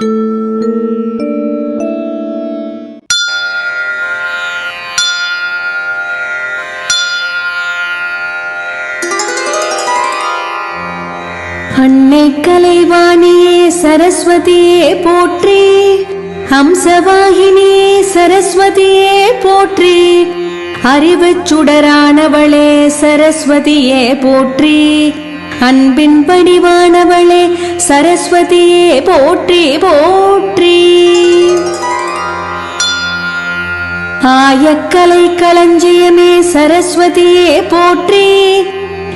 அன்னை கலைவாணியே சரஸ்வதியே போற்றி. ஹம்சவாகினியே சரஸ்வதியே போற்றி. அறிவு சுடரானவளே சரஸ்வதியே போற்றி. அன்பின் வடிவானவளே சரஸ்வதியே போற்றி போற்றி. ஆயக்கலை களஞ்சியமே சரஸ்வதியே போற்றி.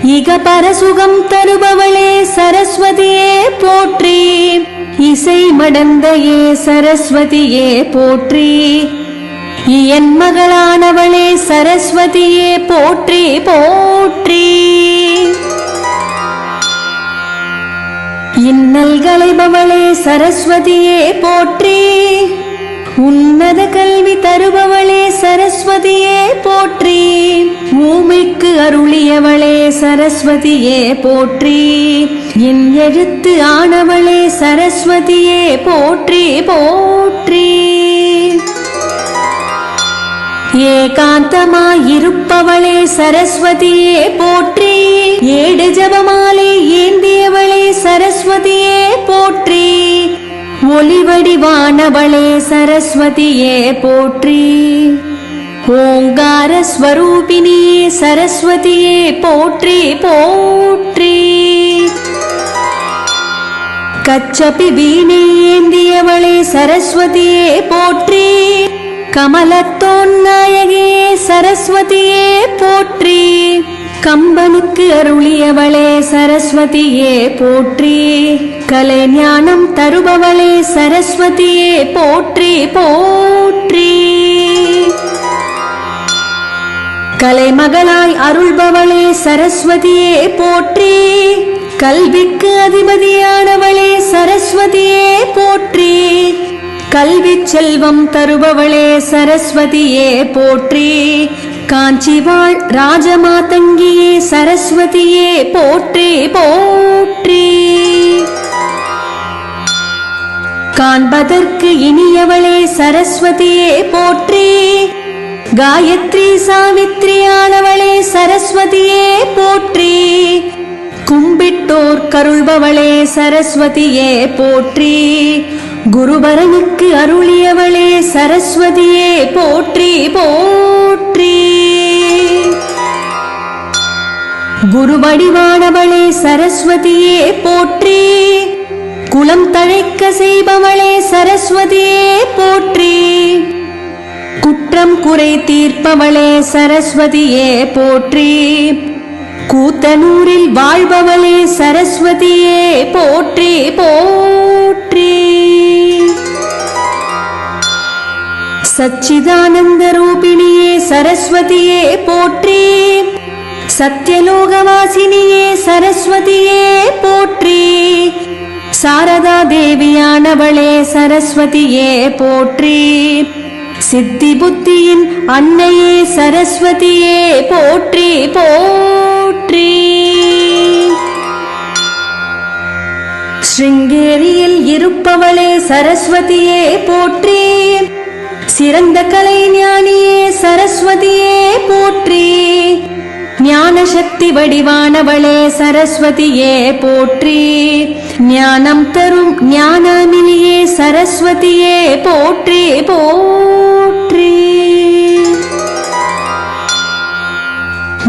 இக பரசுகம் தருபவளே சரஸ்வதியே போற்றி. இசை மடந்தையே சரஸ்வதியே போற்றி. என் மகளானவளே சரஸ்வதியே போற்றி போற்றி. இன்னல்களைபவளே சரஸ்வதியே போற்றி. உன்னத கல்வி தருபவளே சரஸ்வதியே போற்றி. ஊமைக்கு அருளியவளே சரஸ்வதியே போற்றி. என் எழுத்து ஆனவளே சரஸ்வதியே போற்றி போற்றி. ஏகாந்தமாயிருப்பவளே சரஸ்வதியே போற்றி. ஏடு ஜபமா சரஸ்வதியே போற்றி. ஒளிவடிவானவளே சரஸ்வதியே போற்றி. ஓங்கார ஸ்வரூபிணியே சரஸ்வதியே போற்றி போற்றி. கச்சபி வீணை ஏந்தியவளே சரஸ்வதியே போற்றி. கமலத்தோன் நாயகியே சரஸ்வதியே போற்றி. கம்பனுக்கு அருளியவளே சரஸ்வதியே போற்றி. கலை ஞானம் தருபவளே சரஸ்வதியே போற்றி போற்றி. கலைமகளாய் அருள்பவளே சரஸ்வதியே போற்றி. கல்விக்கு அதிபதியானவளே சரஸ்வதியே போற்றி. கல்வி செல்வம் தருபவளே சரஸ்வதியே போற்றி. காஞ்சிவாள் ராஜமாதங்கியே சரஸ்வதியே போற்றி போற்றி. காண்பதற்கு இனியவளே சரஸ்வதியே போற்றி. காயத்ரி சாவித்ரியானவளே சரஸ்வதியே போற்றி. கும்பிட்டோர் கருள்பவளே சரஸ்வதியே போற்றி. குருபரனுக்கு அருளியவளே சரஸ்வதியே போற்றி போ குருவடிவானவளே சரஸ்வதியே போற்றி. குலம் தழைக்க செய்பவளே சரஸ்வதியே போற்றி. குற்றம் குறை தீர்ப்பவளே சரஸ்வதியே போற்றி. கூத்தனூரில் வாழ்பவளே சரஸ்வதியே போற்றி போற்றி. சச்சிதானந்த ரூபிணியே சரஸ்வதியே போற்றி. சத்யலோகவாசினியே சரஸ்வதியே போற்றி. சாரதா தேவியானவளே சரஸ்வதியே போற்றி. சித்தி புத்தியின் அன்னையே சரஸ்வதியே போற்றி போற்றி. ஸ்ருங்கேரியில் இருப்பவளே சரஸ்வதியே போற்றி சிறந்த கலை ஞானியே சரஸ்வதியே போற்றி ஞான சக்தி வடிவானவளே சரஸ்வதியே போற்றி. ஞானம் தரும் ஞானாமினியே சரஸ்வதியே போற்றி போற்றி.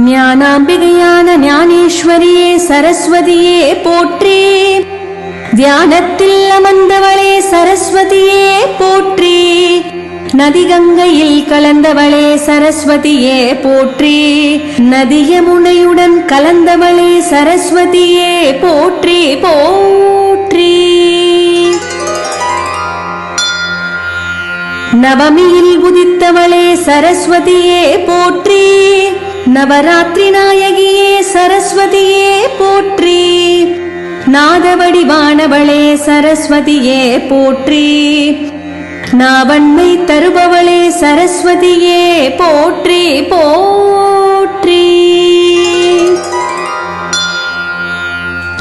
ஞானாம்பிகையான ஞானேஸ்வரியே சரஸ்வதியே போற்றி. தியானத்தில் அமர்ந்தவளே சரஸ்வதியே போற்றி. நதிகங்கையில் கலந்தவளே சரஸ்வதியே போற்றி. நதியமுனையுடன் கலந்தவளே சரஸ்வதியே போற்றி போற்றி. நவமியில் உதித்தவளே சரஸ்வதியே போற்றி. நவராத்திரி நாயகியே சரஸ்வதியே போற்றி. நாதவடிவானவளே சரஸ்வதியே போற்றி. நாவன்மை தருபவளே சரஸ்வதியே போற்றி போ போற்றி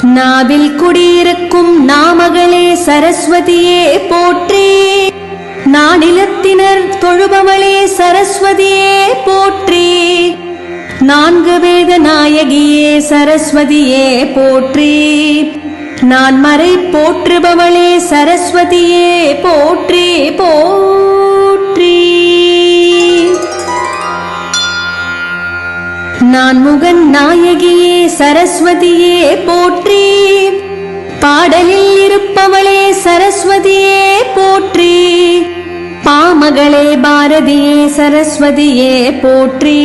நாவில் குடியிருக்கும் நாமகளே சரஸ்வதியே போற்றி. நானிலத்தினர் தொழுபவளே சரஸ்வதியே போற்றி. நான்கு வேத நாயகியே சரஸ்வதியே போற்றி. நான் மறை போற்றுபவளே சரஸ்வதியே போற்றி போற்றி. நான் நாயகியே சரஸ்வதியே போற்றி. பாடலில் இருப்பவளே சரஸ்வதியே போற்றி. பாமகளே பாரதியே சரஸ்வதியே போற்றி.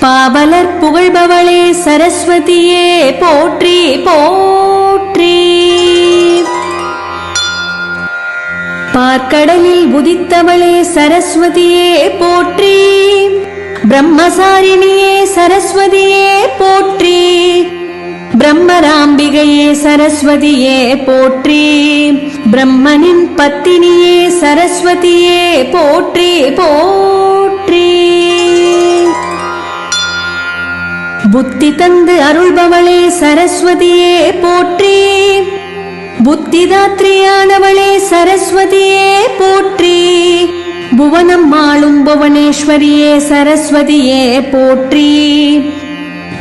பாவலர் புகழ்பவளே சரஸ்வதியே போற்றி போற்றி. பார்க்கடலில் உதித்தவளே சரஸ்வதியே போற்றி. பிரம்மசாரிணியே சரஸ்வதியே போற்றி. பிரம்மராம்பிகையே சரஸ்வதியே போற்றி. பிரம்மனின் பத்தினியே சரஸ்வதியே போற்றி போற்றி. புத்தி தந்து அருள்பவளே சரஸ்வதியே போற்றி. புத்திதாத்ரியானவளே சரஸ்வதியே போற்றி. புவனம் ஆளும் புவனேஸ்வரியே சரஸ்வதியே போற்றி.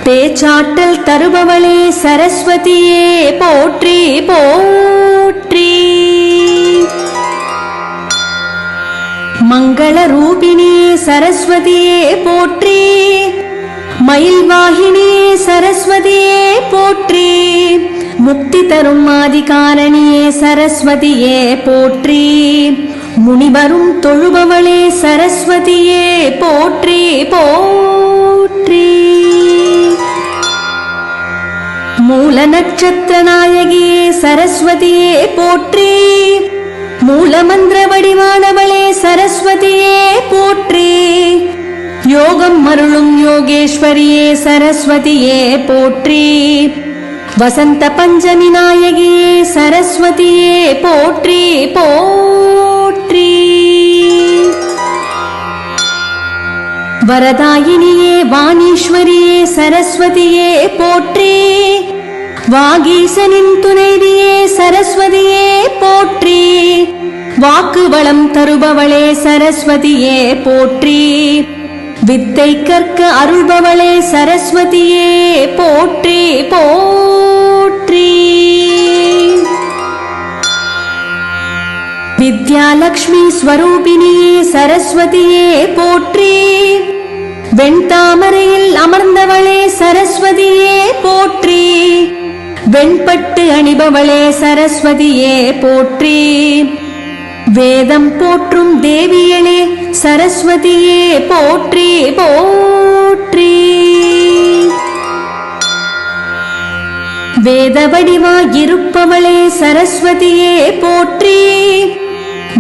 பேச்சாற்றல் தருபவளே சரஸ்வதியே போற்றி போற்றி. மங்கள ரூபிணியே சரஸ்வதியே போற்றி. மயில்வாகினியே சரஸ்வதியே போற்றி. முக்தி தரும் ஆதிகாரணியே சரஸ்வதியே போற்றி. முனிவரும் தொழுபவளே சரஸ்வதியே போற்றி போற்றி. மூல நட்சத்திர நாயகியே சரஸ்வதியே போற்றி. மூலமந்திர வடிவானவளே சரஸ்வதியே போற்றி. யோகம் மருளும் யோகேஸ்வரியே சரஸ்வதியே போற்றி. வசந்த பஞ்சமி நாயகியே சரஸ்வதியே போற்றி போ போற்றி வரதாயினியே வாணீஸ்வரியே சரஸ்வதியே போற்றி. வாகீசனின் துணைவியே சரஸ்வதியே போற்றி. வாக்கு வளம் தருபவளே சரஸ்வதியே போற்றி. வித்தை கற்க அருள்பவளே சரஸ்வதியே போற்றி போற்றி. வித்யாலக்ஷ்மி ஸ்வரூபிணியே சரஸ்வதியே போற்றி. வெண்தாமரையில் அமர்ந்தவளே சரஸ்வதியே போற்றி. வெண்பட்டு அணிபவளே சரஸ்வதியே போற்றி. வேதம் போற்றும் தேவியளே சரஸ்வதியே போற்றி போற்றி. வேத வடிவாயிருப்பவளே சரஸ்வதியே போற்றி.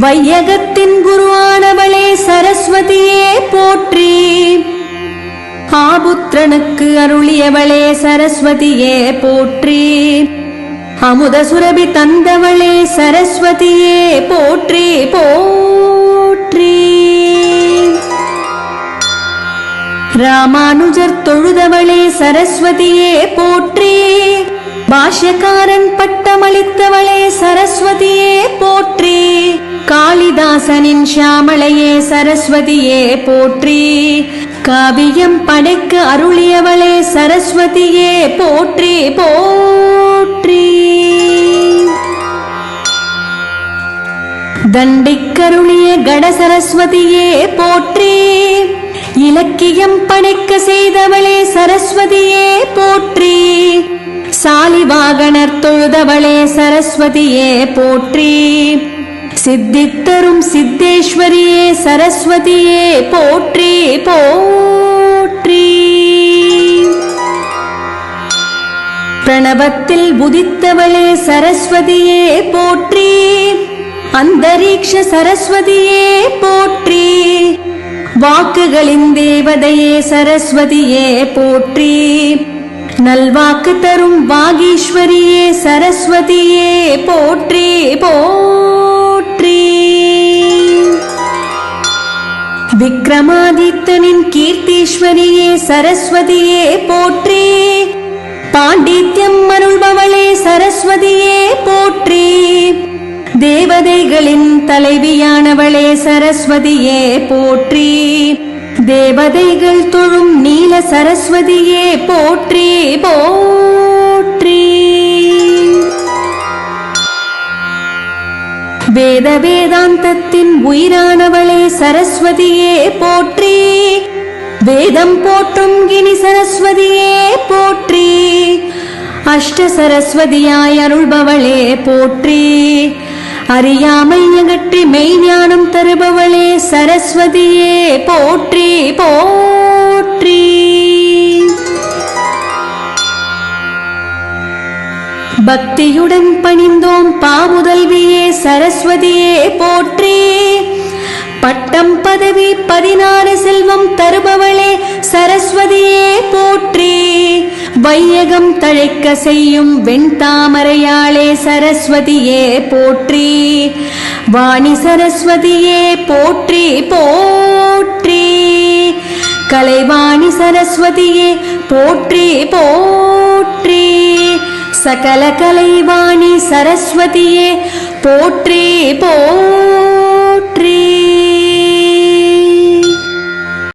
வையகத்தின் குருவானவளே சரஸ்வதியே போற்றி. ஆபுத்திரனுக்கு அருளியவளே சரஸ்வதியே போற்றி. அமுத சுரபி தந்தவளே சரஸ்வதியே போற்றி போற்றி. ராமானுஜர் தொழுதவளே சரஸ்வதியே போற்றி. பாஷ்யக்காரன் பட்டமளித்தவளே சரஸ்வதியே போற்றி. காளிதாசனின் ஷியாமளையே சரஸ்வதியே போற்றி. காவியம் படைக்க அருளியவளே சரஸ்வதியே போற்றி போற்றி. தண்டிக்கருளிய கட சரஸ்வதியே போற்றி. இலக்கியம் படைக்க செய்தவளே சரஸ்வதியே போற்றி. சாலிவாகனர் தொழுதவளே சரஸ்வதியே போற்றி. சித்தித்தரும் சித்தேஸ்வரியே சரஸ்வதியே போற்றி போற்றி. பிரணவத்தில் உதித்தவளே சரஸ்வதியே போற்றி. அந்தரீக்ஷ சரஸ்வதியே போற்றி. வாக்குகளின் தேவதையே சரஸ்வதியே போற்றி. நல்வாக்கு தரும் வாகீஸ்வரியே சரஸ்வதியே போற்றி போ போற்றி விக்ரமாதித்தனின் கீர்த்தீஸ்வரியே சரஸ்வதியே போற்றி. பாண்டித்யம் அருள்பவளே சரஸ்வதியே போற்றி. தேவதைகளின் தலைவியானவளே சரஸ்வதியே போற்றி. தேவதைகள் தொழும் நீல சரஸ்வதியே போற்றி போற்றி. வேத வேதாந்தத்தின் உயிரானவளே சரஸ்வதியே போற்றி. வேதம் போற்றும் கினி சரஸ்வதியே போற்றி. அஷ்ட சரஸ்வதியாய் அருள்பவளே போற்றி. அறியாமை அகற்றி மெய்ஞானம் தருபவளே சரஸ்வதியே போற்றி போ. பக்தியுடன் பணிந்தோம் பாமுதல்வியே சரஸ்வதியே போற்றி. பட்டம் பதவி பதினாறு செல்வம் தருபவளே சரஸ்வதியே போற்றி. வையகம் தழைக்க செய்யும் வெண்தாமரையாளே சரஸ்வதியே போற்றி. வாணி சரஸ்வதியே போற்றி போற்றி. கலைவாணி சரஸ்வதியே போற்றி போற்றி. சகல கலைவாணி சரஸ்வதியே போற்றே போ.